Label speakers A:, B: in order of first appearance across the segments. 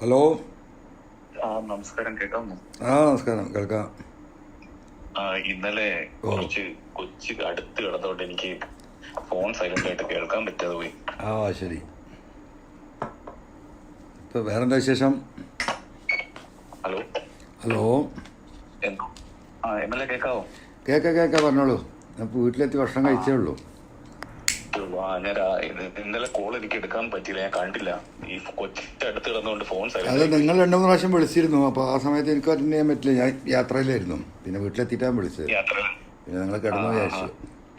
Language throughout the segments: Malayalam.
A: ഹലോ.
B: നമസ്കാരം കേട്ടോ
A: ആ നമസ്കാരം കേൾക്കാം.
B: ഇന്നലെ കുറച്ച് കൊച്ചു അടുത്ത് കിടന്നോണ്ട് എനിക്ക് ഫോൺ സൈലന്റ് ആയിട്ട് കേൾക്കാൻ പറ്റാതെ പോയി.
A: ആ ശരി. ഇപ്പൊ വേറെന്താ വിശേഷം?
B: ഹലോ.
A: ഹലോ. കേക്ക കേക്ക പറഞ്ഞോളൂ. വീട്ടിലെത്തി ഭക്ഷണം കഴിച്ചേ ഉള്ളൂ.
B: ഞാൻ ഇന്നലെ കോൾ എനിക്ക് എടുക്കാൻ പറ്റിയില്ല. ഞാൻ കണ്ടില്ല. ഈ കിടന്നുകൊണ്ട് ഫോൺ
A: അത് നിങ്ങൾ രണ്ടു മൂന്ന് പ്രാവശ്യം വിളിച്ചിരുന്നു. അപ്പൊ ആ സമയത്ത് എനിക്ക് അറ്റൻഡ് ചെയ്യാൻ പറ്റില്ല. ഞാൻ യാത്രയിലായിരുന്നു. പിന്നെ വീട്ടിലെത്തിയിട്ടാണ് വിളിച്ചത്. പിന്നെ നിങ്ങൾ കിടന്നു വിചാരിച്ചു.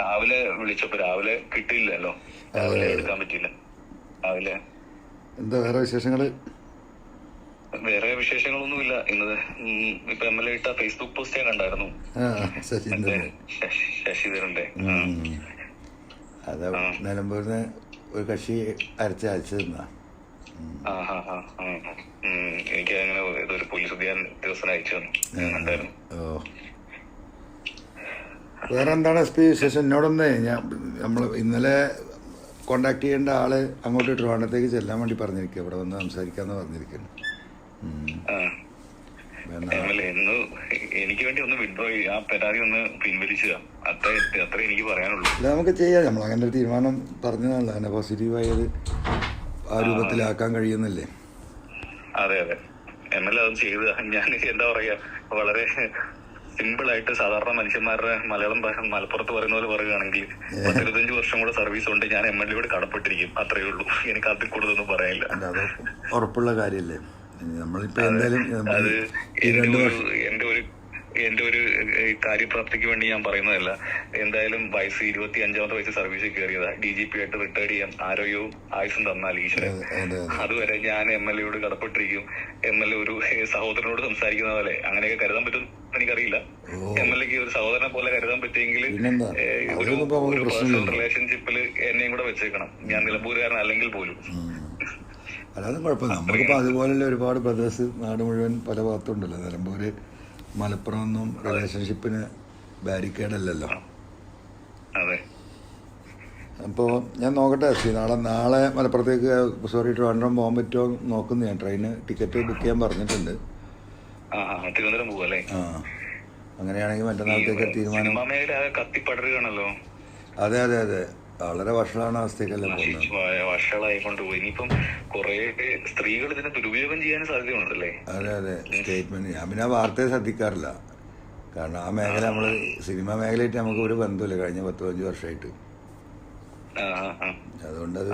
B: രാവിലെ വിളിച്ചപ്പോ രാവിലെ കിട്ടിയില്ലല്ലോ. രാവിലെ എടുക്കാൻ പറ്റില്ല രാവിലെ.
A: എന്താ വേറെ വിശേഷങ്ങൾ?
B: വേറെ വിശേഷങ്ങളൊന്നുമില്ല. ഇന്ന് ഉം, ഇപ്പൊ എം എൽ എ ഇട്ട ഫേസ്ബുക്ക് പോസ്റ്റ് ഞാൻ കണ്ടായിരുന്നു. ശശിധരന്റെ.
A: അത് നിലമ്പൂരിന്ന് ഒരു കക്ഷി അരച്ച് അയച്ചു തന്നാ.
B: എനിക്ക് അങ്ങനെ ഇതൊരു പോലീസ് ഉദ്യോഗൻ ദിവസം അയച്ചു
A: ഓ. വേറെ എന്താണ് എസ് പി വിശേഷം? എന്നോടൊന്ന് ഞാൻ നമ്മൾ ഇന്നലെ കോണ്ടാക്ട് ചെയ്യേണ്ട ആൾ അങ്ങോട്ട് ട്രിവാണ്ടത്തേക്ക് ചെല്ലാൻ വേണ്ടി പറഞ്ഞിരിക്കുക ഇവിടെ വന്ന് സംസാരിക്കാന്ന് പറഞ്ഞിരിക്കുന്നു.
B: എനിക്ക് വേണ്ടി ഒന്ന് വിഡ്രോ ആ പരാതി ഒന്ന് പിൻവലിച്ചുക. അത്ര അത്ര എനിക്ക് പറയാനുള്ളൂ.
A: അല്ല നമുക്ക് ചെയ്യാം. നമ്മൾ അങ്ങനെ ഒരു തീരുമാനം പറഞ്ഞതല്ല. അങ്ങനെ പോസിറ്റീവായത് ആ രൂപത്തിലാക്കാൻ കഴിയുന്നില്ലേ?
B: അതെ അതെ. എം എൽ എ അത് ചെയ്ത്. ഞാൻ എന്താ പറയാ? വളരെ സിമ്പിൾ ആയിട്ട് സാധാരണ മനുഷ്യന്മാരുടെ മലയാളം ഭാഷ മലപ്പുറത്ത് പറയുന്ന പോലെ പറയുകയാണെങ്കിൽ പത്തിരുപത്തഞ്ച് വർഷം കൂടെ സർവീസ് ഉണ്ട്. ഞാൻ എം എൽ എയോട് കടപ്പെട്ടിരിക്കും. അത്രയേ ഉള്ളൂ. എനിക്ക് അതിൽ കൂടുതലൊന്നും പറയാനില്ല.
A: ഉറപ്പുള്ള കാര്യമല്ലേ നമ്മളിപ്പോ എന്തായാലും
B: എന്റെ ഒരു എന്റെ ഒരു കാര്യപ്രാപ്തിക്ക് വേണ്ടി ഞാൻ പറയുന്നതല്ല. എന്തായാലും വയസ്സ് ഇരുപത്തി അഞ്ചാമത്തെ വയസ്സ് സർവീസിൽ കയറിയതാ. ഡി ജി പി ആയിട്ട് റിട്ടയർഡ് ചെയ്യാൻ ആരോഗ്യവും ആയുസും തന്നാൽ ഈശ്വരൻ.
A: അതെ അതെ
B: അതുവരെ ഞാൻ എം എൽ എയോട് കടപ്പെട്ടിരിക്കും. എം എൽ എ ഒരു സഹോദരനോട് സംസാരിക്കുന്ന പോലെ. അങ്ങനെയൊക്കെ കരുതാൻ പറ്റും എനിക്കറിയില്ല. എം എൽ എക്ക് ഒരു സഹോദരനെ പോലെ കരുതാൻ പറ്റിയെങ്കിൽ ഒരു പേഴ്സണൽ റിലേഷൻഷിപ്പിൽ എന്നെയും കൂടെ വെച്ചേക്കണം. ഞാൻ നിലമ്പൂരുകാരൻ അല്ലെങ്കിൽ പോലും.
A: അല്ലാതെ കുഴപ്പമില്ല. നമുക്കിപ്പോൾ അതുപോലെയുള്ള ഒരുപാട് ബ്രദേഴ്സ് നാട് മുഴുവൻ പല ഭാഗത്തുണ്ടല്ലോ. നിലമ്പൂര് മലപ്പുറം ഒന്നും റിലേഷൻഷിപ്പിന് ബാരിക്കേഡ് അല്ലല്ലോ
B: അതെ.
A: അപ്പോൾ ഞാൻ നോക്കട്ടെ സി നാളെ നാളെ മലപ്പുറത്തേക്ക് സോറി ട്രിവാൻഡ്രം പോകാൻ പറ്റുമോ നോക്കുന്നു ഞാൻ. ട്രെയിന് ടിക്കറ്റ് ബുക്ക് ചെയ്യാൻ പറഞ്ഞിട്ടുണ്ട്.
B: ആ
A: അങ്ങനെയാണെങ്കിൽ മറ്റന്നാളത്തേക്ക് തീരുമാനം.
B: കത്തിപ്പടരുകയാണല്ലോ.
A: അതെ അതെ അതെ. വളരെ വഷളാണ് അവസ്ഥയ്ക്കല്ലേ പോകുന്നത്.
B: വ- വഷളായിക്കൊണ്ട് പോയി ഇനിയിപ്പം കുറെ സ്ത്രീകൾ ഇതിനെ ദുരുപയോഗം ചെയ്യാൻ സാധ്യതയുണ്ടല്ലേ?
A: അതെ അതെ. സ്റ്റേറ്റ്മെന്റ് ഞാൻ പിന്നെ ആ വാർത്തയെ ശ്രദ്ധിക്കാറില്ല. കാരണം ആ മേഖല നമ്മൾ സിനിമ മേഖലയായിട്ട് നമുക്ക് ഒരു ബന്ധമില്ല കഴിഞ്ഞ പത്ത് പതിനഞ്ച് വർഷമായിട്ട്. അതുകൊണ്ടത്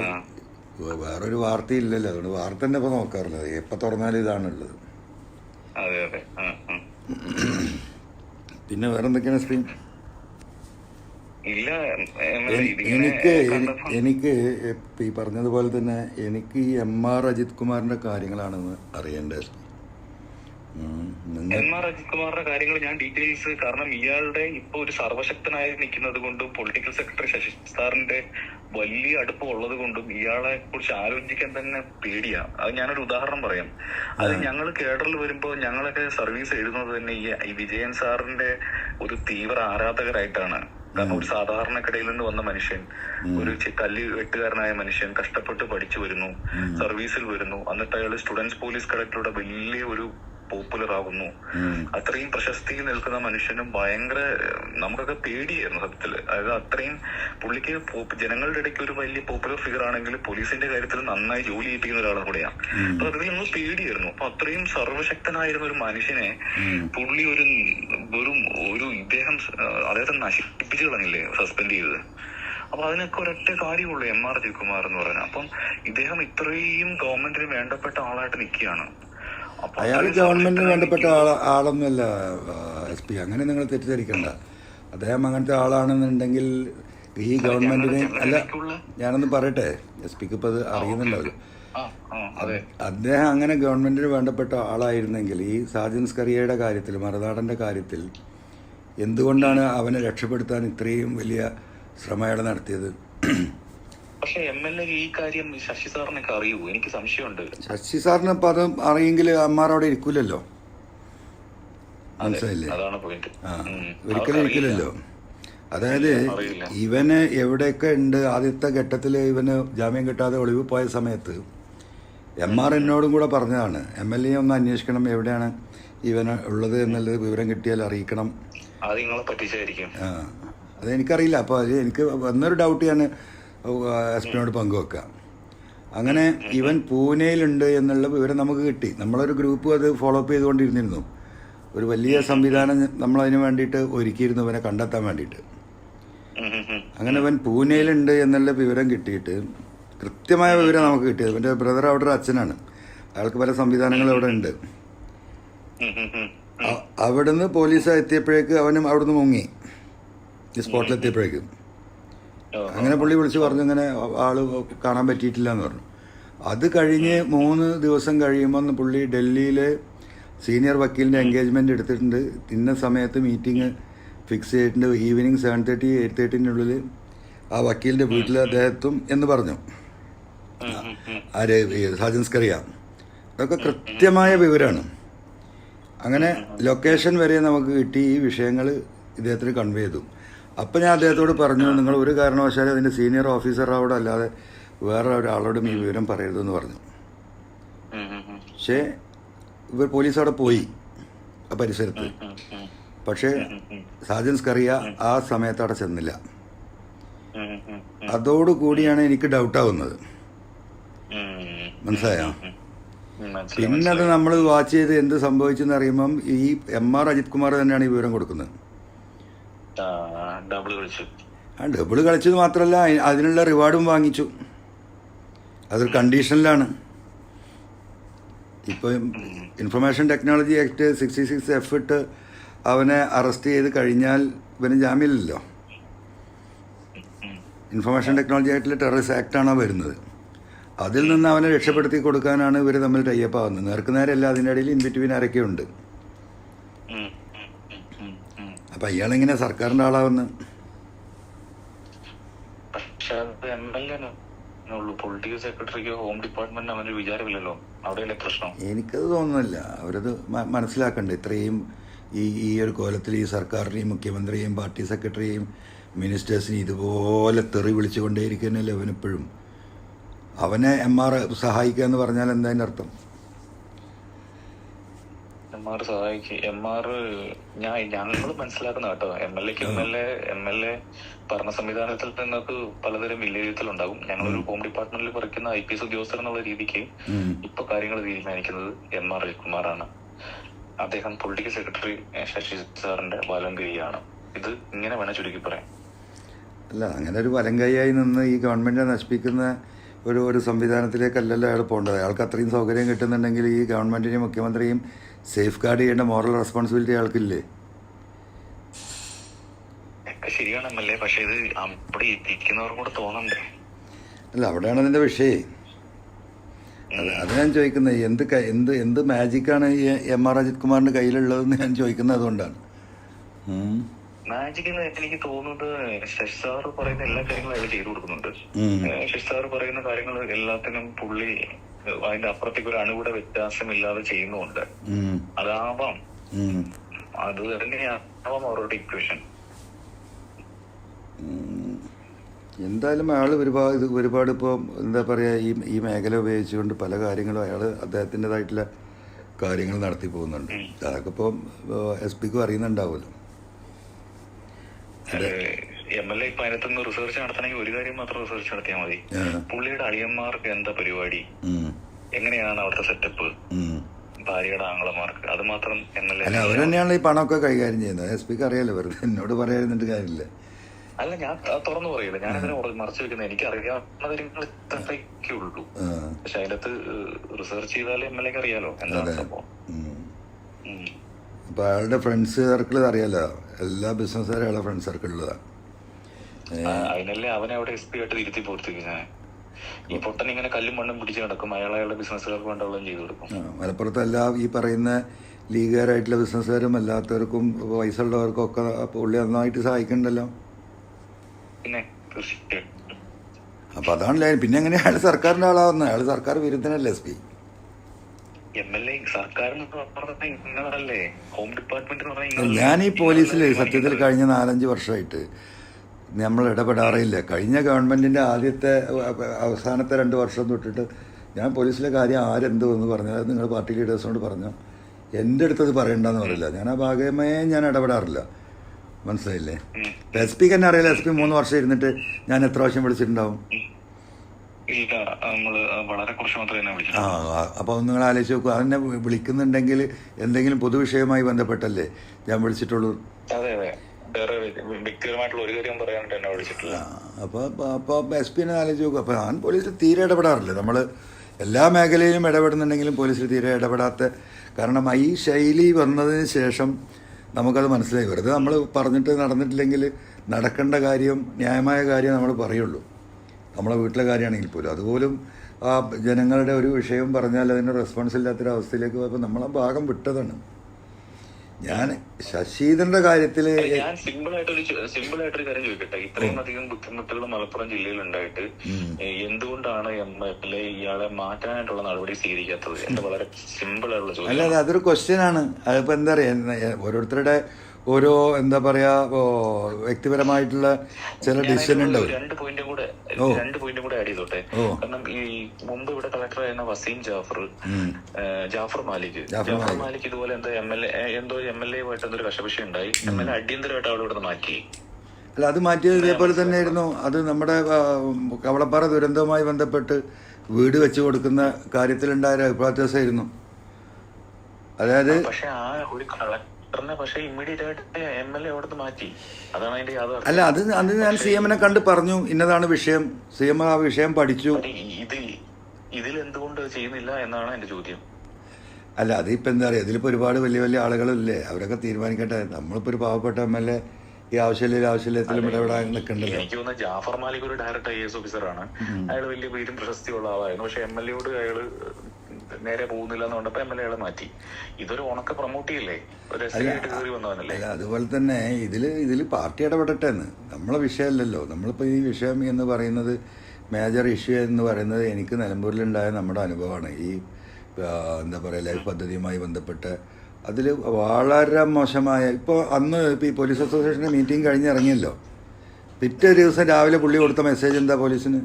A: വേറൊരു വാർത്തയില്ലല്ലോ. അതുകൊണ്ട് വാർത്ത തന്നെ ഇപ്പൊ നോക്കാറില്ല. എപ്പൊ തുറന്നാലും ഇതാണുള്ളത്. പിന്നെ വേറെ എന്തൊക്കെയാണ് സ്ക്രീൻ?
B: ഇല്ല
A: എനിക്ക് എനിക്ക് ഈ പറഞ്ഞതുപോലെ തന്നെ എനിക്ക് ഈ എം ആർ അജിത് കുമാറിന്റെ കാര്യങ്ങളാണെന്ന് അറിയേണ്ടത്.
B: എം ആർ അജിത് കുമാറിന്റെ കാര്യങ്ങൾ ഞാൻ ഡീറ്റെയിൽസ് കാരണം ഇയാളുടെ ഇപ്പൊ ഒരു സർവശക്തനായി നിൽക്കുന്നത് കൊണ്ടും പൊളിറ്റിക്കൽ സെക്രട്ടറി ശശി സാറിന്റെ വലിയ അടുപ്പം ഉള്ളത് കൊണ്ടും ഇയാളെ കുറിച്ച് ആലോചിക്കാൻ തന്നെ പേടിയാ. അത് ഞാനൊരു ഉദാഹരണം പറയാം. അത് ഞങ്ങൾ കേഡറിൽ വരുമ്പോൾ ഞങ്ങളൊക്കെ സർവീസ് എഴുതുന്നത് തന്നെ ഈ വിജയൻ സാറിന്റെ ഒരു തീവ്ര ആരാധകരായിട്ടാണ്. ഒരു സാധാരണക്കിടയിൽ നിന്ന് വന്ന മനുഷ്യൻ ഒരു കല്ല് വെട്ടുകാരനായ മനുഷ്യൻ കഷ്ടപ്പെട്ട് പഠിച്ചു വരുന്നു സർവീസിൽ വരുന്നു. എന്നിട്ട് അയാൾ സ്റ്റുഡൻസ് പോലീസ് കടക്ടറുടെ വലിയ ഒരു പോപ്പുലർ ആകുന്നു അത്രയും പ്രശസ്തി നിൽക്കുന്ന മനുഷ്യനും ഭയങ്കര നമുക്കൊക്കെ പേടിയായിരുന്നു സത്യത്തിൽ അതായത് അത്രയും പുള്ളിക്ക് ജനങ്ങളുടെ ഇടയ്ക്ക് ഒരു വലിയ പോപ്പുലർ ഫിഗർ ആണെങ്കിൽ പോലീസിന്റെ കാര്യത്തിൽ നന്നായി ജോലി ചെയ്യിപ്പിക്കുന്ന ഒരാളും കൂടെയാണ് അപ്പൊ അതിൽ നമ്മൾ പേടിയായിരുന്നു. അപ്പൊ അത്രയും സർവശക്തനായിരുന്ന ഒരു മനുഷ്യനെ പുള്ളി ഒരു വെറും ഒരു ഇദ്ദേഹം അതായത് അദ്ദേഹത്തെ നശിപ്പിച്ചു കളഞ്ഞില്ലേ സസ്പെൻഡ് ചെയ്തത്. അപ്പൊ അതിനൊക്കെ ഒരൊറ്റ കാര്യമുള്ളൂ എം ആർ ജയകുമാർ എന്ന് പറയുന്നത്. അപ്പം ഇദ്ദേഹം ഇത്രയും ഗവൺമെന്റിന് വേണ്ടപ്പെട്ട ആളായിട്ട് നിൽക്കുകയാണ്.
A: അയാൾ ഗവൺമെന്റിന് വേണ്ടപ്പെട്ട ആള ആളൊന്നുമല്ല എസ് പി. അങ്ങനെ നിങ്ങൾ തെറ്റിദ്ധരിക്കണ്ട. അദ്ദേഹം അങ്ങനത്തെ ആളാണെന്നുണ്ടെങ്കിൽ ഈ ഗവൺമെന്റിനെ അല്ല ഞാനൊന്ന് പറയട്ടെ. എസ് പിക്ക് ഇപ്പൊ അത് അറിയുന്നുണ്ടാവില്ല അദ്ദേഹം അങ്ങനെ ഗവൺമെന്റിന് വേണ്ടപ്പെട്ട ആളായിരുന്നെങ്കിൽ ഈ സാജൻ സ്കറിയയുടെ കാര്യത്തിൽ മറുനാടന്റെ കാര്യത്തിൽ എന്തുകൊണ്ടാണ് അവനെ രക്ഷപ്പെടുത്താൻ ഇത്രയും വലിയ ശ്രമം നടത്തിയത്?
B: പക്ഷെ എം എൽ എ ഈ കാര്യം ശശി സാറിനൊക്കെ അറിയൂ. എനിക്ക് സംശയമുണ്ട്.
A: ശശി സാറിന് ഇപ്പൊ അത് അറിയെങ്കിൽ അമ്മാർ അവിടെ ഇരിക്കൂലല്ലോ മനസ്സിലായില്ലേ?
B: അതാണ് പോയിന്റ്
A: ഒരിക്കലും ഇരിക്കില്ലല്ലോ അതായത്. ഇവന് എവിടെയൊക്കെ ഉണ്ട്? ആദ്യത്തെ ഘട്ടത്തിൽ ഇവന് ജാമ്യം കിട്ടാതെ ഒളിവ് പോയ സമയത്ത് എം ആർ എന്നോടും കൂടെ പറഞ്ഞതാണ്. എം എൽ എ ഒന്ന് അന്വേഷിക്കണം എവിടെയാണ് ഇവൻ ഉള്ളത് എന്നുള്ളത് വിവരം കിട്ടിയാൽ അറിയിക്കണം.
B: അത് നിങ്ങളെ പറ്റിച്ചായിരിക്കും.
A: ആ അതെനിക്കറിയില്ല. അപ്പോൾ എനിക്ക് വന്നൊരു ഡൗട്ട് ഞാൻ എസ് പിനോട് പങ്കുവെക്കാം. അങ്ങനെ ഇവൻ പൂനെയിലുണ്ട് എന്നുള്ള വിവരം നമുക്ക് കിട്ടി. നമ്മളൊരു ഗ്രൂപ്പ് അത് ഫോളോ അപ്പ് ചെയ്തുകൊണ്ടിരുന്നിരുന്നു. ഒരു വലിയ സംവിധാനം നമ്മളതിന് വേണ്ടിയിട്ട് ഒരുക്കിയിരുന്നു ഇവനെ കണ്ടെത്താൻ വേണ്ടിയിട്ട്. അങ്ങനെ അവൻ പൂനെയിലുണ്ട് എന്നുള്ള വിവരം കിട്ടിയിട്ട് കൃത്യമായ വിവരം നമുക്ക് കിട്ടിയത് അവന്റെ ബ്രദർ അവിടെ അച്ഛനാണ്. അയാൾക്ക് പല സംവിധാനങ്ങളും അവിടെ ഉണ്ട്. അവിടുന്ന് പോലീസ് എത്തിയപ്പോഴേക്ക് അവനും അവിടുന്ന് മുങ്ങി. സ്പോട്ടിലെത്തിയപ്പോഴേക്ക്. അങ്ങനെ പുള്ളി വിളിച്ച് പറഞ്ഞു ഇങ്ങനെ ആൾ കാണാൻ പറ്റിയിട്ടില്ല എന്ന് പറഞ്ഞു. അത് കഴിഞ്ഞ് മൂന്ന് ദിവസം കഴിയുമ്പോൾ പുള്ളി ഡൽഹിയിലെ സീനിയർ വക്കീലിന്റെ എൻഗേജ്മെന്റ് എടുത്തിട്ടുണ്ട്. ഇന്ന സമയത്ത് മീറ്റിംഗ് ഫിക്സ് ചെയ്തിട്ടുണ്ട്. ഈവനിങ് സെവൻ തേർട്ടി എയ്റ്റ് തേർട്ടീന്റെ ഉള്ളിൽ ആ വക്കീലിന്റെ വീട്ടിൽ അദ്ദേഹത്തും എന്ന് പറഞ്ഞു. ആര് സാജൻസ്കറിയ അതൊക്കെ കൃത്യമായ വിവരമാണ് അങ്ങനെ ലൊക്കേഷൻ വരെ നമുക്ക് കിട്ടി. ഈ വിഷയങ്ങൾ ഇദ്ദേഹത്തിന് കൺവേ ചെയ്തു. അപ്പം ഞാൻ അദ്ദേഹത്തോട് പറഞ്ഞു നിങ്ങൾ ഒരു കാരണവശാലും അതിന്റെ സീനിയർ ഓഫീസറോട് അല്ലാതെ വേറെ ഒരാളോടും ഈ വിവരം പറയരുതെന്ന് പറഞ്ഞു. പക്ഷേ ഇവർ പോലീസ് അവിടെ പോയി ആ പരിസരത്ത് പക്ഷേ സാജൻസ് കറിയ ആ സമയത്ത് അവിടെ ചെന്നില്ല. അതോടുകൂടിയാണ് എനിക്ക് ഡൗട്ടാവുന്നത്. മനസ്സിലായോ പിന്നെ അത് നമ്മൾ വാച്ച് ചെയ്ത് എന്ത് സംഭവിച്ചെന്ന് അറിയുമ്പം ഈ എം ആർ അജിത് കുമാർ തന്നെയാണ് ഈ വിവരം കൊടുക്കുന്നത്
B: ഡബിൾ കളിച്ചു.
A: ആ ഡബിൾ കളിച്ചത് മാത്രമല്ല അതിനുള്ള റിവാർഡും വാങ്ങിച്ചു. അതൊരു കണ്ടീഷനിലാണ് ഇപ്പോൾ information technology act sixty six F ഇട്ട് അവനെ അറസ്റ്റ് ചെയ്ത് കഴിഞ്ഞാൽ ഇവന് ജാമ്യമില്ലല്ലോ. ഇൻഫർമേഷൻ ടെക്നോളജി ആക്ടിലെ ആക്ട് ആണോ വരുന്നത്. അതിൽ നിന്ന് അവനെ രക്ഷപ്പെടുത്തി കൊടുക്കാനാണ് ഇവർ തമ്മിൽ ടൈപ്പ് ആവുന്നത്. നേർക്ക് നേരല്ല അതിന്റെ ഇടയിൽ ആരൊക്കെയുണ്ട്
B: ഉം, ഉം, ഉം.
A: അപ്പം ഇയാളെങ്ങനെ സർക്കാരിന്റെ ആളാവുന്ന?
B: പക്ഷെ അത് എം എൽ എ ഉള്ളൂ. പൊളിറ്റിക്കൽ സെക്രട്ടറിക്കോ ഹോം ഡിപ്പാർട്ട്മെന്റ് അവനൊരു വിചാരമില്ലല്ലോ. അവിടെയല്ലേ പ്രശ്നം?
A: എനിക്കത് തോന്നുന്നില്ല. അവരത് മനസ്സിലാക്കണ്ട. ഇത്രയും ഈ ഈ ഒരു കോലത്തിൽ ഈ സർക്കാരിനെയും മുഖ്യമന്ത്രിയെയും പാർട്ടി സെക്രട്ടറിയെയും മിനിസ്റ്റേഴ്സിനെ ഇതുപോലെ തെറി വിളിച്ചുകൊണ്ടേയിരിക്കുന്നല്ലേ അവനെപ്പോഴും അവനെ എം ആർ സഹായിക്കുക എന്ന് പറഞ്ഞാൽ എന്താ അതിന്റെ അർത്ഥം?
B: ആർ സഹായിക്കും. എം ആർ ഞാൻ ഞങ്ങൾ മനസ്സിലാക്കുന്ന കേട്ടോ. എം എൽ എക്ക് M L A M L A ഭരണ സംവിധാനത്തിൽ നിന്നൊക്കെ പലതരം വിലയിരുത്തലുണ്ടാകും. ഞങ്ങളൊരു ഹോം ഡിപ്പാർട്ട്മെന്റിൽ പറിക്കുന്ന ഐ പി എസ് ഉദ്യോഗസ്ഥർ എന്നുള്ള രീതിക്ക്. ഇപ്പൊ കാര്യങ്ങൾ തീരുമാനിക്കുന്നത് എം ആർ രവികുമാറാണ് അദ്ദേഹം പൊളിറ്റിക്കൽ സെക്രട്ടറി ശശി സാറിന്റെ വലംകൈയാണ്. ഇത് ഇങ്ങനെ വേണം ചുരുക്കി പറയാം.
A: അല്ല അങ്ങനെ ഒരു വലംകൈയായി നിന്ന് ഈ ഗവൺമെന്റിനെ നശിപ്പിക്കുന്ന ഒരു ഒരു സംവിധാനത്തിലേക്കല്ലല്ലോ അയാൾ പോകേണ്ടത് അയാൾക്ക് അത്രയും സൗകര്യം കിട്ടുന്നുണ്ടെങ്കിൽ ഈ ഗവൺമെന്റിനെയും മുഖ്യമന്ത്രിയും സേഫ് ഗാർഡ് ചെയ്യേണ്ട മോറൽ റെസ്പോൺസിബിലിറ്റി
B: ആൾക്കില്ലേ? ശരിയാണ് എം എൽ എ പക്ഷെ ഇത് അവിടെ ഇരിക്കുന്നവർ കൂടെ തോന്നണ്ടേ?
A: അല്ല അവിടെയാണ് അതിന്റെ വിഷയം. അത് ഞാൻ ചോദിക്കുന്നത് എന്ത് എന്ത് എന്ത് മാജിക്കാണ് ഈ എം ആർ അജിത് കുമാറിന്റെ കയ്യിലുള്ളതെന്ന് ഞാൻ ചോദിക്കുന്നത് അതുകൊണ്ടാണ്.
B: മാജിക് എനിക്ക് തോന്നുന്നത് ശശി സാർ പറയുന്ന എല്ലാ കാര്യങ്ങളും അയാൾ ചെയ്തു കൊടുക്കുന്നുണ്ട്. ശശി സാർ പറയുന്ന കാര്യങ്ങൾ എല്ലാത്തിനും പുള്ളി അതിന്റെ അപ്പുറത്തേക്ക് ഒരു അണുകൂടെ വ്യത്യാസമില്ലാതെ ചെയ്യുന്നുണ്ട്. അതാവാം. അത് തന്നെയാവാം അവരുടെ ഇക്വേഷൻ
A: എന്തായാലും അയാൾ ഒരുപാട് ഇത് ഒരുപാട് ഇപ്പോൾ എന്താ പറയുക ഈ ഈ മേഖല ഉപയോഗിച്ചുകൊണ്ട് പല കാര്യങ്ങളും അയാൾ അദ്ദേഹത്തിന്റെതായിട്ടുള്ള കാര്യങ്ങൾ നടത്തി പോകുന്നുണ്ട്. അതൊക്കെ ഇപ്പോൾ എസ് പിക്കും അറിയുന്നുണ്ടാവുമല്ലോ.
B: എം എൽ എ ഇപ്പൊ അതിനകത്തുനിന്ന് റിസർച്ച് നടത്തണമെങ്കിൽ ഒരു കാര്യം മാത്രം റിസർച്ച് നടത്തിയാൽ മതി. പുള്ളിയുടെ അളിയന്മാർക്ക് എന്താ പരിപാടി? എങ്ങനെയാണ് അവിടുത്തെ സെറ്റപ്പ്. ഭാര്യയുടെ ആങ്ങളമാർക്ക്. അത് മാത്രം എം എൽ എ
A: അവർ തന്നെയാണ് ഈ പണമൊക്കെ കൈകാര്യം ചെയ്യുന്നത്. എസ് പിക്ക് അറിയാലോ വെറുതെ എന്നോട് പറയാതിരുന്നിട്ട് കാര്യമില്ല.
B: അല്ല ഞാൻ തുറന്നു പറയില്ല ഞാൻ അതിനെ മറച്ചു വെക്കുന്നത് എനിക്ക് അറിയാവുന്ന കാര്യങ്ങൾ ഇത്രയൊക്കെ ഉള്ളൂ. പക്ഷെ അതിനകത്ത് റിസർച്ച് ചെയ്താലേ എം എൽ എക്ക് അറിയാലോ എന്താണ് സംഭവം.
A: അയാളുടെ ഫ്രണ്ട്സ് സർക്കിൾ അറിയാലോ? എല്ലാ ബിസിനസ്സുകാരും അയാളുടെ ഫ്രണ്ട്സ് സർക്കിളിലുള്ളതാണ്
B: ആ, അതിനല്ലേ അവനെ അവിടെ എസ് പി ആയിട്ട് തിരുത്തി പോർത്തിക്ക് ഞാൻ ഈ പൊട്ടൻ ഇങ്ങനെ കല്ലും മണ്ണും പിടിച്ച് കിടക്കും അയാൾ അയാളുടെ ബിസിനസ്സുകാർക്ക് വേണ്ടവളും ചെയ്തു കൊടുക്കും.
A: മലപ്പുറത്ത് എല്ലാ ഈ പറയുന്ന ലീഗുകാരായിട്ടുള്ള ബിസിനസ്സുകാരും അല്ലാത്തവർക്കും പൈസ ഉള്ളവർക്കും ഒക്കെ പുള്ളി നന്നായിട്ട് സഹായിക്കണ്ടല്ലോ?
B: പിന്നെ തീർച്ചയായിട്ടും.
A: അപ്പോൾ അതാണല്ലേ പിന്നെ എങ്ങനെയാണ് അയാൾ സർക്കാരിന്റെ ആളാവുന്നത് അയാൾ സർക്കാർ വിരുദ്ധനല്ലേ എസ് പി? ഞാൻ ഈ പോലീസിൽ സത്യത്തിൽ കഴിഞ്ഞ നാലഞ്ച് വർഷമായിട്ട് നമ്മൾ ഇടപെടാറില്ല. കഴിഞ്ഞ ഗവൺമെന്റിന്റെ ആദ്യത്തെ അവസാനത്തെ രണ്ട് വർഷം തൊട്ടിട്ട് ഞാൻ പോലീസിലെ കാര്യം ആരെന്ത് എന്ന് പറഞ്ഞാൽ അത് നിങ്ങൾ പാർട്ടി ലീഡേഴ്സിനോട് പറഞ്ഞു. എന്റെ അടുത്തത് പറയണ്ടെന്ന് പറയില്ല. ഞാൻ ആ ഭാഗമേ ഞാൻ ഇടപെടാറില്ല. മനസ്സിലായില്ലേ. എസ് പിക്ക് തന്നെ അറിയില്ല. എസ് പി മൂന്ന് വർഷം ഇരുന്നിട്ട് ഞാൻ എത്ര വർഷം വിളിച്ചിട്ടുണ്ടാവും? ആ അപ്പോൾ നിങ്ങൾ ആലോചിച്ച് നോക്കുക അതെന്നെ വിളിക്കുന്നുണ്ടെങ്കിൽ എന്തെങ്കിലും പൊതുവിഷയവുമായി ബന്ധപ്പെട്ടല്ലേ ഞാൻ വിളിച്ചിട്ടുള്ളൂ?
B: ഒരു കാര്യം
A: അപ്പോൾ അപ്പോൾ ഞാൻ പോലീസിൽ തീരെ ഇടപെടാറില്ല. നമ്മൾ എല്ലാ മേഖലയിലും ഇടപെടുന്നുണ്ടെങ്കിലും പോലീസിൽ തീരെ ഇടപെടാത്ത കാരണം ഈ ശൈലി വന്നതിന് ശേഷം നമുക്കത് മനസ്സിലായി. വെറുതെ നമ്മൾ പറഞ്ഞിട്ട് നടന്നിട്ടില്ലെങ്കിൽ നടക്കേണ്ട കാര്യം ന്യായമായ കാര്യം നമ്മൾ പറയുള്ളൂ. നമ്മളെ വീട്ടിലെ കാര്യമാണെങ്കിൽ പോലും. അതുപോലും ആ ജനങ്ങളുടെ ഒരു വിഷയം പറഞ്ഞാൽ അതിന് റെസ്പോൺസ് ഇല്ലാത്തൊരവസ്ഥയിലേക്ക് പോയപ്പോൾ നമ്മളെ ഭാഗം വിട്ടതാണ്. ഞാൻ ശശീന്ദ്രന്റെ കാര്യത്തിൽ
B: ഞാൻ സിമ്പിൾ ആയിട്ടൊരു സിമ്പിൾ ആയിട്ടൊരു കാര്യം ചോദിക്കട്ടെ. ഇത്രയും അധികം ബുദ്ധിമുട്ടുകൾ മലപ്പുറം ജില്ലയിൽ ഉണ്ടായിട്ട് എന്തുകൊണ്ടാണ് എം എൽ എ ഇയാളെ മാറ്റാനായിട്ടുള്ള നടപടി സ്വീകരിക്കാത്തത്? എന്ന് വളരെ സിമ്പിൾ ആയിട്ടുള്ള ചോദ്യം
A: അല്ല അതൊരു ക്വസ്റ്റ്യൻ ആണ്. അതിപ്പോ എന്താ പറയാ ഓരോരുത്തരുടെ ഓരോ എന്താ പറയാ വ്യക്തിപരമായിട്ടുള്ള ചില ഡിസിഷൻ ഉണ്ടാവും
B: രണ്ട് പോയിന്റും കൂടെ രണ്ട് പോയിന്റും കൂടെ ആഡ് ചെയ്തോട്ടെ. കാരണം ഈ മുമ്പ് ഇവിടെ കളക്ടർ ആയിരുന്ന വസീം ജാഫർ ജാഫർ മാലിക്.
A: ജാഫർ മാലിക്.
B: ഇതുപോലെ എന്താ എം എൽ എ എന്തോ എം എൽ എ ആയിട്ട് എന്തൊരു കഷപക്ഷി ഉണ്ടായി. എം എൽ എ അടിയന്തരമായിട്ട് അവിടെ ഇവിടെ മാറ്റി.
A: അല്ല അത് മാറ്റിയത് ഇതേപോലെ തന്നെയായിരുന്നു. അത് നമ്മുടെ കവളപ്പാറ ദുരന്തവുമായി ബന്ധപ്പെട്ട് വീട് വെച്ചു കൊടുക്കുന്ന കാര്യത്തിലുണ്ടായ ഒരു അഭിപ്രായ വ്യത്യാസമായിരുന്നു. അതായത്
B: പക്ഷെ ആ ഒരു കളക്ടറിനെ പക്ഷെ ഇമ്മീഡിയറ്റ് ആയിട്ട് എം എൽ എ അവിടെ മാറ്റി. അതാണ് അതിന്റെ യാഥാർത്ഥ്യം
A: അല്ല അത് അത് ഞാൻ സി എമ്മിനെ കണ്ട് പറഞ്ഞു ഇന്നതാണ് വിഷയം സി എം ആ വിഷയം പഠിച്ചു.
B: ഇത് ഇതിൽ എന്തുകൊണ്ട് ചെയ്യുന്നില്ല എന്നാണ് എന്റെ ചോദ്യം.
A: അല്ല അതിപ്പോൾ എന്താ പറയുക ഇതിലിപ്പോൾ ഒരുപാട് വലിയ വലിയ ആളുകളില്ലേ അവരൊക്കെ തീരുമാനിക്കട്ടെ. നമ്മളിപ്പോൾ ഒരു പാവപ്പെട്ട എം എൽ എ ഈ ആവശ്യമില്ല ആവശ്യമില്ലത്തിലും ഇടപെടാൻ നിൽക്കേണ്ടത്
B: എനിക്ക് തോന്നുന്നു ജാഫർ മാലിക് ഒരു ഡയറക്ട് ഐ എസ് ഓഫീസറാണ്. അയാൾ വലിയ പേരും പ്രശസ്തിയുള്ള ആളായിരുന്നു. പക്ഷെ എം എൽ എയോട് അയാൾ നേരെ പോകുന്നില്ല എന്ന് കണ്ടപ്പോ എം എൽ എകളെ മാറ്റി. ഇതൊരു ഉണക്ക പ്രൊമോട്ട് ചെയ്യല്ലേ? ഒരു എസ് ആയിട്ട് കയറി വന്നവനല്ലേ?
A: അതുപോലെ തന്നെ ഇതിൽ ഇതിൽ പാർട്ടി ഇടപെടട്ടെ എന്ന് നമ്മളെ വിഷയമല്ലല്ലോ. നമ്മളിപ്പോൾ ഈ വിഷയം എന്ന് പറയുന്നത് മേജർ ഇഷ്യൂ എന്ന് പറയുന്നത് എനിക്ക് നിലമ്പൂരിലുണ്ടായ നമ്മുടെ അനുഭവമാണ്. ഈ എന്താ പറയുക ലൈഫ് പദ്ധതിയുമായി ബന്ധപ്പെട്ട് അതിൽ വളരെ മോശമായ ഇപ്പോൾ അന്ന് ഇപ്പോൾ ഈ പോലീസ് അസോസിയേഷന്റെ മീറ്റിംഗ് കഴിഞ്ഞിറങ്ങിയല്ലോ പിറ്റേ ദിവസം രാവിലെ പുള്ളി കൊടുത്ത മെസ്സേജ് എന്താ പോലീസിന്?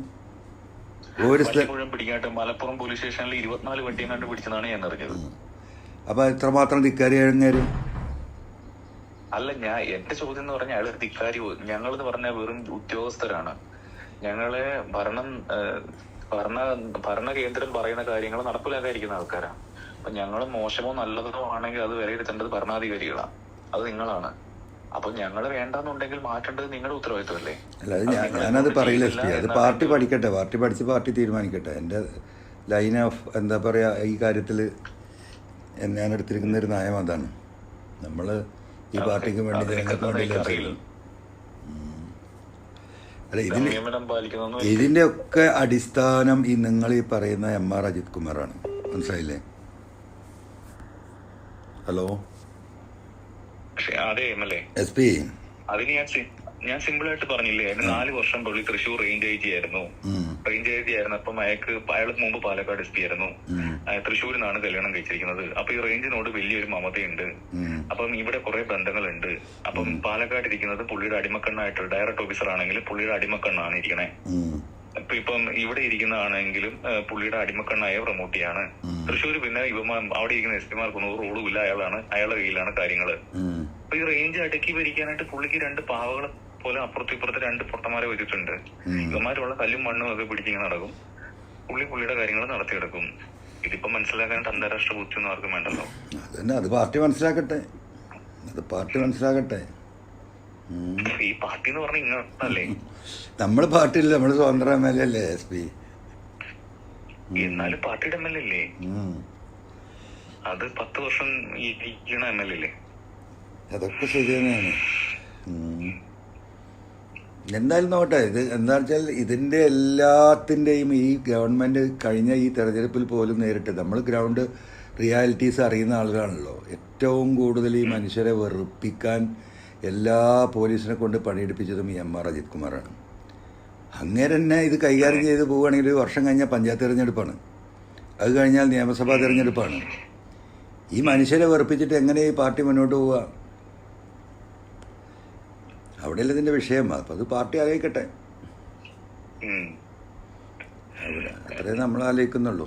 A: ഒരു
B: മുഴുവൻ പിടിക്കാട്ട് മലപ്പുറം പോലീസ് സ്റ്റേഷനിൽ ഇരുപത്തിനാല് കണ്ട് പിടിച്ചതാണ് ഞാൻ അറിഞ്ഞത്.
A: അപ്പോൾ എത്രമാത്രം ധിക്കാരി എഴുന്നേരും
B: അല്ല ഞാൻ എന്റെ ചോദ്യം എന്ന് പറഞ്ഞാൽ അയാൾ ധിക്കാരി ഞങ്ങൾ എന്ന് പറഞ്ഞാൽ വെറും ഉദ്യോഗസ്ഥരാണ്. ഞങ്ങളെ ഭരണം ഭരണ ഭരണ ഭരണകേന്ദ്രം പറയുന്ന കാര്യങ്ങൾ നടപ്പിലാക്കാതിരിക്കുന്ന ആൾക്കാരാണ് അപ്പൊ ഞങ്ങൾ മോശമോ നല്ലതോ ആണെങ്കിൽ അത് വിലയിരുത്തേണ്ടത് ഭരണാധികാരികളാണ് അത് നിങ്ങളാണ്. അപ്പൊ ഞങ്ങൾ വേണ്ടെന്നുണ്ടെങ്കിൽ മാറ്റേണ്ടത് നിങ്ങളുടെ ഉത്തരവാദിത്വമല്ലേ
A: അല്ല അത് ഞാൻ ഞാനത് പറയില്ല എസ് പി അത് പാർട്ടി പഠിക്കട്ടെ പാർട്ടി പഠിച്ച് പാർട്ടി തീരുമാനിക്കട്ടെ. എന്റെ ലൈൻ ഓഫ് എന്താ പറയുക ഈ കാര്യത്തിൽ ഞാൻ എടുത്തിരിക്കുന്ന ഒരു നയം അതാണ്. നമ്മൾ ഈ പാർട്ടിക്ക് വേണ്ടി ജനങ്ങൾക്ക് വേണ്ടി അല്ല ഇതിന് ഇതിന്റെ ഒക്കെ അടിസ്ഥാനം ഈ നിങ്ങൾ ഈ പറയുന്ന എം ആർ അജിത് കുമാറാണ്. മനസ്സിലായില്ലേ? ഹലോ?
B: പക്ഷെ അതെ M L A.
A: S P.
B: അതിന് ഞാൻ ഞാൻ സിമ്പിൾ ആയിട്ട് പറഞ്ഞില്ലേ നാല് വർഷം പുള്ളി തൃശ്ശൂർ റേഞ്ച് ഐ ജി ആയിരുന്നു. റേഞ്ച് ഐ ജി ആയിരുന്നു അപ്പം അയാൾക്ക് അയാൾക്ക് മുമ്പ് പാലക്കാട് എസ് പി ആയിരുന്നു. തൃശ്ശൂരിൽ നിന്നാണ് കല്യാണം കഴിച്ചിരിക്കുന്നത്. അപ്പൊ ഈ റേഞ്ചിനോട് വലിയൊരു മമതയുണ്ട്. അപ്പം ഇവിടെ കുറെ ബന്ധങ്ങളുണ്ട്. അപ്പം പാലക്കാട് ഇരിക്കുന്നത് പുള്ളിയുടെ അടിമക്കണ്ണായിട്ട് ഡയറക്ട് ഓഫീസർ ആണെങ്കിലും പുള്ളിയുടെ അടിമക്കണ്ണാണ് ഇരിക്കണേ. ഇപ്പൊ ഇപ്പം ഇവിടെ ഇരിക്കുന്നതാണെങ്കിലും പുള്ളിയുടെ അടിമക്കണ്ണായ പ്രമോട്ടിയാണ്. തൃശ്ശൂർ പിന്നെ ഇവ അവിടെ ഇരിക്കുന്ന എസ് പിമാർക്കൊന്നും റോളും ഇല്ല അയാളാണ് അയാളുടെ കയ്യിലാണ് കാര്യങ്ങൾ. അപ്പൊ ഈ റേഞ്ച് അടക്കി ഭരിക്കാനായിട്ട് പുള്ളിക്ക് രണ്ട് പാവകളെ പോലെ അപ്പുറത്തും ഇപ്പുറത്ത് രണ്ട് പൊട്ടന്മാരെ വെച്ചിട്ടുണ്ട്. ഇവന്മാരുള്ള കല്ലും മണ്ണും ഒക്കെ പിടിച്ചിങ്ങനെ നടക്കും. പുള്ളി പുള്ളിയുടെ കാര്യങ്ങൾ നടത്തിയെടുക്കും ഇതിപ്പോ മനസ്സിലാക്കാനായിട്ട് അന്താരാഷ്ട്ര ബുദ്ധിയൊന്നും ആർക്കും വേണ്ടല്ലോ.
A: അതന്നെ അത് പാർട്ടി മനസ്സിലാക്കട്ടെ. അത് പാർട്ടി മനസ്സിലാക്കട്ടെ.
B: ഈ പാർട്ടി എന്ന് പറഞ്ഞ ഇങ്ങനല്ലേ?
A: നമ്മൾ പാർട്ടിയില്ല നമ്മൾ സ്വതന്ത്ര എം എൽ എ അല്ലേ എസ് പി?
B: എന്നാലും പാർട്ടിയുടെ എം എൽ എ അല്ലേ? അത് പത്ത് വർഷം ഇരിക്കണ എം എൽ എ അല്ലേ?
A: അതൊക്കെ ശരി തന്നെയാണ്. എന്തായാലും നോട്ടെ ഇത് എന്താ വെച്ചാൽ ഇതിന്റെ എല്ലാത്തിന്റെയും ഈ ഗവൺമെന്റ് കഴിഞ്ഞ ഈ തെരഞ്ഞെടുപ്പിൽ പോലും നേരിട്ട് നമ്മൾ ഗ്രൗണ്ട് റിയാലിറ്റീസ് അറിയുന്ന ആളുകളാണല്ലോ. ഏറ്റവും കൂടുതൽ ഈ മനുഷ്യരെ വെറുപ്പിക്കാൻ എല്ലാ പോലീസിനെ കൊണ്ട് പണിയെടുപ്പിച്ചതും ഈ എം ആർ അജിത് കുമാറാണ്. അങ്ങനെ തന്നെ ഇത് കൈകാര്യം ചെയ്ത് പോവുകയാണെങ്കിൽ ഒരു വർഷം കഴിഞ്ഞാൽ പഞ്ചായത്ത് തിരഞ്ഞെടുപ്പാണ്. അത് കഴിഞ്ഞാൽ നിയമസഭാ തിരഞ്ഞെടുപ്പാണ്. ഈ മനുഷ്യരെ വെറുപ്പിച്ചിട്ട് എങ്ങനെ ഈ പാർട്ടി മുന്നോട്ട് പോവുക? അവിടെയല്ല ഇതിന്റെ വിഷയം? അപ്പം അത് പാർട്ടി ആലോചിക്കട്ടെ അവിടെ അത്രേ നമ്മൾ ആലോചിക്കുന്നുള്ളൂ.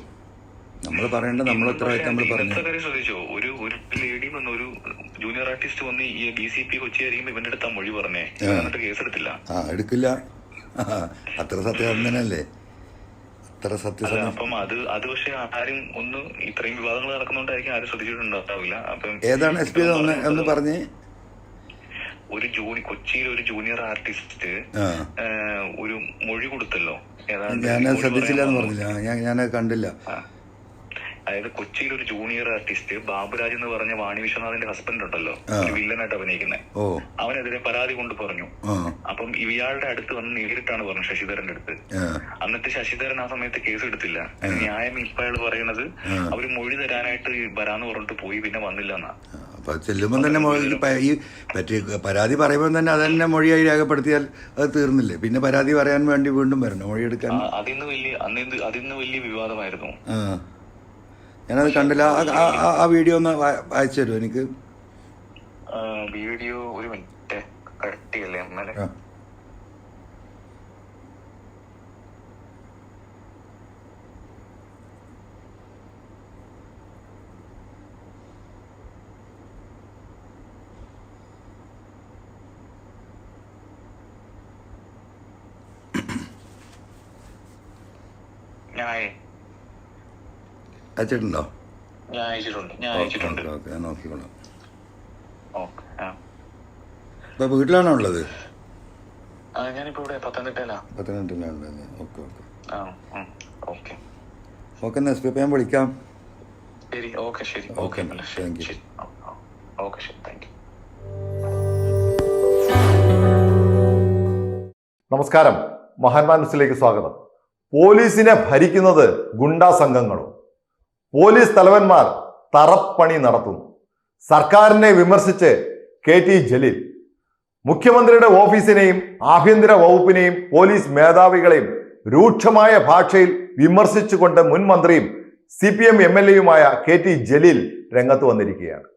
A: നമ്മൾ പറയേണ്ട നമ്മൾ ഉത്തരവാദിത്തം നമ്മൾ പറഞ്ഞു.
B: ശ്രദ്ധിച്ചോ? ഒരു ഒരു ലേഡി വന്ന് ഒരു ജൂനിയർ ആർട്ടിസ്റ്റ് വന്ന് ഈ ബി സി പി കൊച്ചി ആയിരിക്കുമ്പോ ഇവന്റെ അടുത്ത് മൊഴി പറഞ്ഞേ. എന്നിട്ട് കേസെടുത്തില്ല.
A: ആ എടുക്കില്ല. അത്ര സത്യസന്ധനല്ലേ അത്ര
B: സത്യം
A: സത്യസന്ധ
B: അപ്പം അത് അത് പക്ഷെ ആരും ഒന്ന് ഇത്രയും വിവാദങ്ങൾ നടക്കുന്നുണ്ടായിരിക്കും ആരും ശ്രദ്ധിച്ചിട്ടുണ്ടാവില്ല. അപ്പം
A: ഏതാണ് എസ് പി ഒന്ന് ഒന്ന് പറഞ്ഞ്?
B: ഒരു ജൂനി കൊച്ചിയിൽ ഒരു ജൂനിയർ ആർട്ടിസ്റ്റ് ഒരു മൊഴി കൊടുത്തല്ലോ.
A: ഞാൻ പറഞ്ഞില്ല. ഞാൻ കണ്ടില്ല.
B: അതായത് കൊച്ചിയിൽ ഒരു ജൂനിയർ ആർട്ടിസ്റ്റ് ബാബുരാജ് എന്ന് പറഞ്ഞ വാണി വിശ്വനാഥിന്റെ ഹസ്ബൻഡ് ഉണ്ടല്ലോ. ഒരു വില്ലനായിട്ട് അഭിനയിക്കുന്നത് അവനെതിരെ പരാതി കൊണ്ട് പറഞ്ഞു. അപ്പം ഇയാളുടെ അടുത്ത് വന്ന് നേരിട്ടാണ് പറഞ്ഞു ശശിധരന്റെ അടുത്ത്.
A: അന്നത്തെ
B: എന്നിട്ട് ശശിധരൻ ആ സമയത്ത് കേസ് എടുത്തില്ല. ന്യായം ഇപ്പൊ അയാൾ
A: പറയുന്നത്.
B: അവർ മൊഴി തരാനായിട്ട് വരാന്ന് പറഞ്ഞിട്ട് പോയി പിന്നെ വന്നില്ല എന്നാ.
A: അപ്പൊ ചെല്ലുമ്പോൾ തന്നെ ഈ പറ്റി പരാതി പറയുമ്പോൾ തന്നെ അത് തന്നെ മൊഴിയായി രേഖപ്പെടുത്തിയാൽ അത് തീർന്നില്ലേ? പിന്നെ പരാതി പറയാൻ വേണ്ടി വീണ്ടും വരണം? മൊഴിയെടുക്കാൻ
B: അതിന്ന് വലിയ അന്ന് അതിന്ന് വലിയ വിവാദമായിരുന്നു.
A: ഞാനത് കണ്ടില്ല. ആ- വീഡിയോ ഒന്ന് വായിച്ചു അയച്ചു തരുമോ എനിക്ക്
B: വീഡിയോ ഒരു മിനിറ്റ്. കട്ടിയല്ലേ അമ്മേലെ ഞാൻ
A: അയച്ചിട്ടുണ്ടോ?
B: ഞാൻ അയച്ചിട്ടുണ്ട് ഞാൻ അയച്ചിട്ടുണ്ട്.
A: ഓക്കെ ഓക്കെ ഞാൻ നോക്കിക്കോളാം.
B: ഓക്കെ ആ.
A: ഇപ്പൊ വീട്ടിലാണോ ഉള്ളത്?
B: ഞാനിപ്പോ ഇവിടെ പത്തനംതിട്ടയിലാ.
A: പത്തനംതിട്ടയിലാണ് ഉള്ളത് ഓക്കെ ഓക്കെ.
B: ആ ഉം, ഓക്കെ.
A: ഓക്കെ എന്നാ എസ് പി ഞാൻ വിളിക്കാം.
B: ശരി ഓക്കെ ശരി.
A: ഓക്കെ,
B: ശരി
A: താങ്ക് യു.
B: ശരി. ആ, ആ. ഓക്കെ ശരി താങ്ക് യു.
C: നമസ്കാരം. മഹാന്മാൻ ന്യൂസിലേക്ക് സ്വാഗതം. പോലീസിനെ ഭരിക്കുന്നത് ഗുണ്ടാ സംഘങ്ങളും. പോലീസ് തലവന്മാർ തറപ്പണി നടത്തുന്നു സർക്കാരിനെ വിമർശിച്ച് കെ ടി ജലീൽ. മുഖ്യമന്ത്രിയുടെ ഓഫീസിനെയും ആഭ്യന്തര വകുപ്പിനെയും പോലീസ് മേധാവികളെയും രൂക്ഷമായ ഭാഷയിൽ വിമർശിച്ചുകൊണ്ട് മുൻ മന്ത്രിയും C P M M L എയുമായ K T Jaleel രംഗത്ത് വന്നിരിക്കുകയാണ്.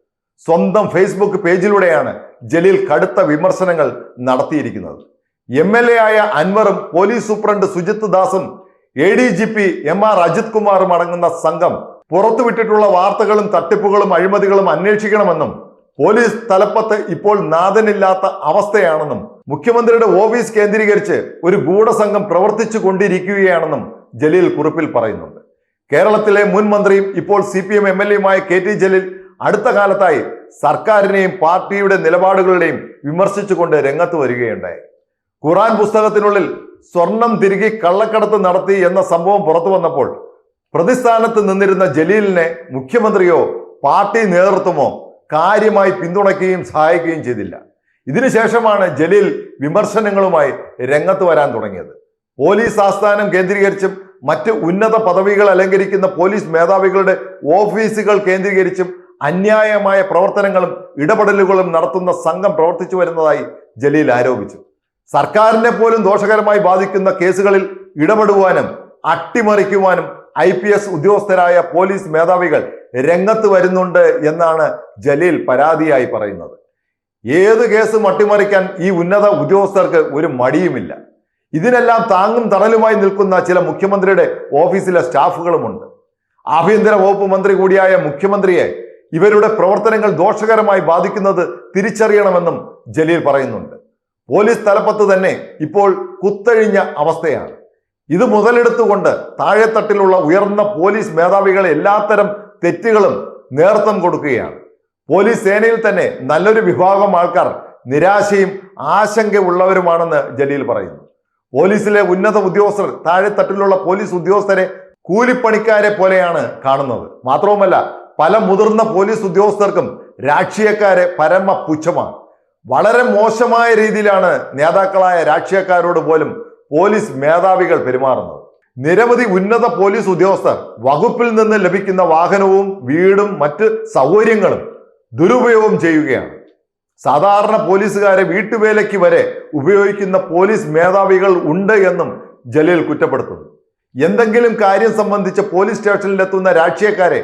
C: സ്വന്തം ഫേസ്ബുക്ക് പേജിലൂടെയാണ് ജലീൽ കടുത്ത വിമർശനങ്ങൾ നടത്തിയിരിക്കുന്നത്. എം എൽ എ ആയ അൻവറും police superintendent Sujith ദാസും A D G P M R Ajith കുമാറും അടങ്ങുന്ന സംഘം പുറത്തുവിട്ടിട്ടുള്ള വാർത്തകളും തട്ടിപ്പുകളും അഴിമതികളും അന്വേഷിക്കണമെന്നും പോലീസ് തലപ്പത്ത് ഇപ്പോൾ നാഥനില്ലാത്ത അവസ്ഥയാണെന്നും മുഖ്യമന്ത്രിയുടെ ഓഫീസ് കേന്ദ്രീകരിച്ച് ഒരു ഗൂഢസംഘം പ്രവർത്തിച്ചു കൊണ്ടിരിക്കുകയാണെന്നും ജലീൽ കുറിപ്പിൽ പറയുന്നുണ്ട്. കേരളത്തിലെ മുൻ മന്ത്രിയും ഇപ്പോൾ C P M M L എയുമായ K T Jaleel അടുത്ത കാലത്തായി സർക്കാരിനെയും പാർട്ടിയുടെ നിലപാടുകളുടെയും വിമർശിച്ചുകൊണ്ട് രംഗത്ത് വരികയുണ്ടായി. ഖുറാൻ പുസ്തകത്തിനുള്ളിൽ സ്വർണം തിരികെ കള്ളക്കടത്ത് നടത്തി എന്ന സംഭവം പുറത്തു വന്നപ്പോൾ പ്രതിസ്ഥാനത്ത് നിന്നിരുന്ന ജലീലിനെ മുഖ്യമന്ത്രിയോ പാർട്ടി നേതൃത്വമോ കാര്യമായി പിന്തുണയ്ക്കുകയും സഹായിക്കുകയും ചെയ്തില്ല. ഇതിനുശേഷമാണ് ജലീൽ വിമർശനങ്ങളുമായി രംഗത്ത് വരാൻ തുടങ്ങിയത്. പോലീസ് ആസ്ഥാനം കേന്ദ്രീകരിച്ചും മറ്റ് ഉന്നത പദവികൾ അലങ്കരിക്കുന്ന പോലീസ് മേധാവികളുടെ ഓഫീസുകൾ കേന്ദ്രീകരിച്ചും അന്യായമായ പ്രവർത്തനങ്ങളും ഇടപെടലുകളും നടത്തുന്ന സംഘം പ്രവർത്തിച്ചു വരുന്നതായി ജലീൽ ആരോപിച്ചു. സർക്കാരിനെ പോലും ദോഷകരമായി ബാധിക്കുന്ന കേസുകളിൽ ഇടപെടുവാനും അട്ടിമറിക്കുവാനും ഐ പി എസ് ഉദ്യോഗസ്ഥരായ പോലീസ് മേധാവികൾ രംഗത്ത് വരുന്നുണ്ട് എന്നാണ് ജലീൽ പരാതിയായി പറയുന്നത്. ഏത് കേസും അട്ടിമറിക്കാൻ ഈ ഉന്നത ഉദ്യോഗസ്ഥർക്ക് ഒരു മടിയുമില്ല. ഇതിനെല്ലാം താങ്ങും തണലുമായി നിൽക്കുന്ന ചില മുഖ്യമന്ത്രിയുടെ ഓഫീസിലെ സ്റ്റാഫുകളുമുണ്ട്. ആഭ്യന്തര വകുപ്പ് മന്ത്രി കൂടിയായ മുഖ്യമന്ത്രിയെ ഇവരുടെ പ്രവർത്തനങ്ങൾ ദോഷകരമായി ബാധിക്കുന്നത് തിരിച്ചറിയണമെന്നും ജലീൽ പറയുന്നുണ്ട്. പോലീസ് തലപ്പത്ത് തന്നെ ഇപ്പോൾ കുത്തഴിഞ്ഞ അവസ്ഥയാണ്. ഇത് മുതലെടുത്തുകൊണ്ട് താഴെത്തട്ടിലുള്ള ഉയർന്ന പോലീസ് മേധാവികളെ എല്ലാത്തരം തെറ്റുകളും നേർത്തം കൊടുക്കുകയാണ്. പോലീസ് സേനയിൽ തന്നെ നല്ലൊരു വിഭാഗം ആൾക്കാർ നിരാശയും ആശങ്കയുള്ളവരുമാണെന്ന് ജലീൽ പറയുന്നു. പോലീസിലെ ഉന്നത ഉദ്യോഗസ്ഥർ താഴെത്തട്ടിലുള്ള പോലീസ് ഉദ്യോഗസ്ഥരെ കൂലിപ്പണിക്കാരെ പോലെയാണ് കാണുന്നത്. മാത്രവുമല്ല പല മുതിർന്ന പോലീസ് ഉദ്യോഗസ്ഥർക്കും രാഷ്ട്രീയക്കാരെ പരമ പുച്ഛമാണ്. വളരെ മോശമായ രീതിയിലാണ് നേതാക്കളായ രാഷ്ട്രീയക്കാരോട് പോലും പോലീസ് മേധാവികൾ പെരുമാറുന്നത്. നിരവധി ഉന്നത പോലീസ് ഉദ്യോഗസ്ഥർ വകുപ്പിൽ നിന്ന് ലഭിക്കുന്ന വാഹനവും വീടും മറ്റ് സൗകര്യങ്ങളും ദുരുപയോഗം ചെയ്യുകയാണ്. സാധാരണ പോലീസുകാരെ വീട്ടുവേലയ്ക്ക് വരെ ഉപയോഗിക്കുന്ന പോലീസ് മേധാവികൾ ഉണ്ട് എന്നും ജലീൽ കുറ്റപ്പെടുത്തുന്നു. എന്തെങ്കിലും കാര്യം സംബന്ധിച്ച് പോലീസ് സ്റ്റേഷനിലെത്തുന്ന രാഷ്ട്രീയക്കാരെ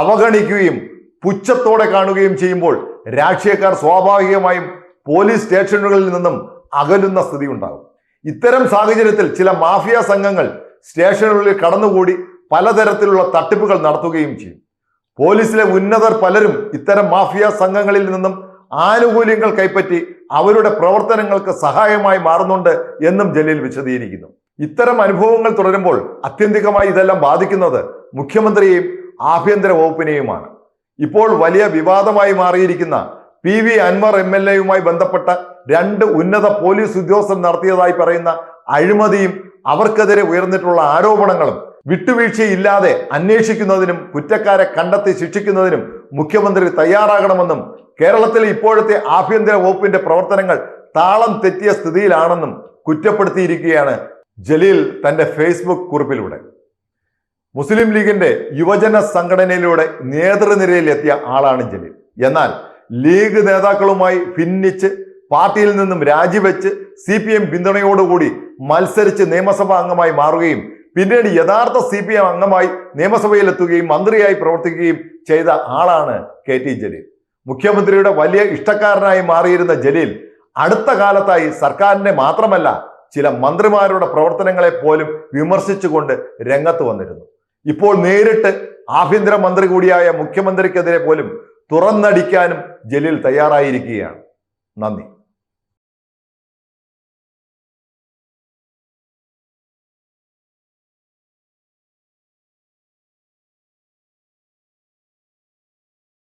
C: അവഗണിക്കുകയും പുച്ഛത്തോടെ കാണുകയും ചെയ്യുമ്പോൾ രാഷ്ട്രീയക്കാർ സ്വാഭാവികമായും പോലീസ് സ്റ്റേഷനുകളിൽ നിന്നും അകലുന്ന സ്ഥിതി ഉണ്ടാകും. ഇത്തരം സാഹചര്യത്തിൽ ചില മാഫിയ സംഘങ്ങൾ സ്റ്റേഷനുകളിൽ കടന്നുകൂടി പലതരത്തിലുള്ള തട്ടിപ്പുകൾ നടത്തുകയും ചെയ്യും. പോലീസിലെ ഉന്നതർ പലരും ഇത്തരം മാഫിയ സംഘങ്ങളിൽ നിന്നും ആനുകൂല്യങ്ങൾ കൈപ്പറ്റി അവരുടെ പ്രവർത്തനങ്ങൾക്ക് സഹായമായി മാറുന്നുണ്ട് എന്നും ജലീൽ വിശദീകരിക്കുന്നു. ഇത്തരം അനുഭവങ്ങൾ തുടരുമ്പോൾ അത്യന്തികമായി ഇതെല്ലാം ബാധിക്കുന്നത് മുഖ്യമന്ത്രിയെയും ആഭ്യന്തര വകുപ്പിനെയുമാണ്. ഇപ്പോൾ വലിയ വിവാദമായി മാറിയിരിക്കുന്ന P V Anvar M L എയുമായി ബന്ധപ്പെട്ട രണ്ട് ഉന്നത പോലീസ് ഉദ്യോഗസ്ഥർ നടത്തിയതായി പറയുന്ന അഴിമതിയും അവർക്കെതിരെ ഉയർന്നിട്ടുള്ള ആരോപണങ്ങളും വിട്ടുവീഴ്ചയില്ലാതെ അന്വേഷിക്കുന്നതിനും കുറ്റക്കാരെ കണ്ടെത്തി ശിക്ഷിക്കുന്നതിനും മുഖ്യമന്ത്രി തയ്യാറാകണമെന്നും കേരളത്തിലെ ഇപ്പോഴത്തെ ആഭ്യന്തര വകുപ്പിന്റെ പ്രവർത്തനങ്ങൾ താളം തെറ്റിയ സ്ഥിതിയിലാണെന്നും കുറ്റപ്പെടുത്തിയിരിക്കുകയാണ് ജലീൽ തന്റെ ഫേസ്ബുക്ക് കുറിപ്പിലൂടെ. മുസ്ലിം ലീഗിന്റെ യുവജന സംഘടനയിലൂടെ നേതൃനിരയിലെത്തിയ ആളാണ് ജലീൽ. എന്നാൽ ലീഗ് നേതാക്കളുമായി ഭിന്നിച്ച് പാർട്ടിയിൽ നിന്നും രാജിവെച്ച് സി പി എം പിന്തുണയോടുകൂടി മത്സരിച്ച് നിയമസഭാ അംഗമായി മാറുകയും പിന്നീട് യഥാർത്ഥ സി പി എം അംഗമായി നിയമസഭയിലെത്തുകയും മന്ത്രിയായി പ്രവർത്തിക്കുകയും ചെയ്ത ആളാണ് കെ ടി ജലീൽ. മുഖ്യമന്ത്രിയുടെ വലിയ ഇഷ്ടക്കാരനായി മാറിയിരുന്ന ജലീൽ അടുത്ത കാലത്തായി സർക്കാരിനെ മാത്രമല്ല ചില മന്ത്രിമാരുടെ പ്രവർത്തനങ്ങളെ പോലും വിമർശിച്ചുകൊണ്ട് രംഗത്ത് വന്നിരുന്നു. ഇപ്പോൾ നേരിട്ട് ആഭ്യന്തര മന്ത്രി കൂടിയായ മുഖ്യമന്ത്രിക്കെതിരെ പോലും തുറന്നടിക്കാനും ജലീൽ തയ്യാറായിരിക്കുകയാണ്. നന്ദി.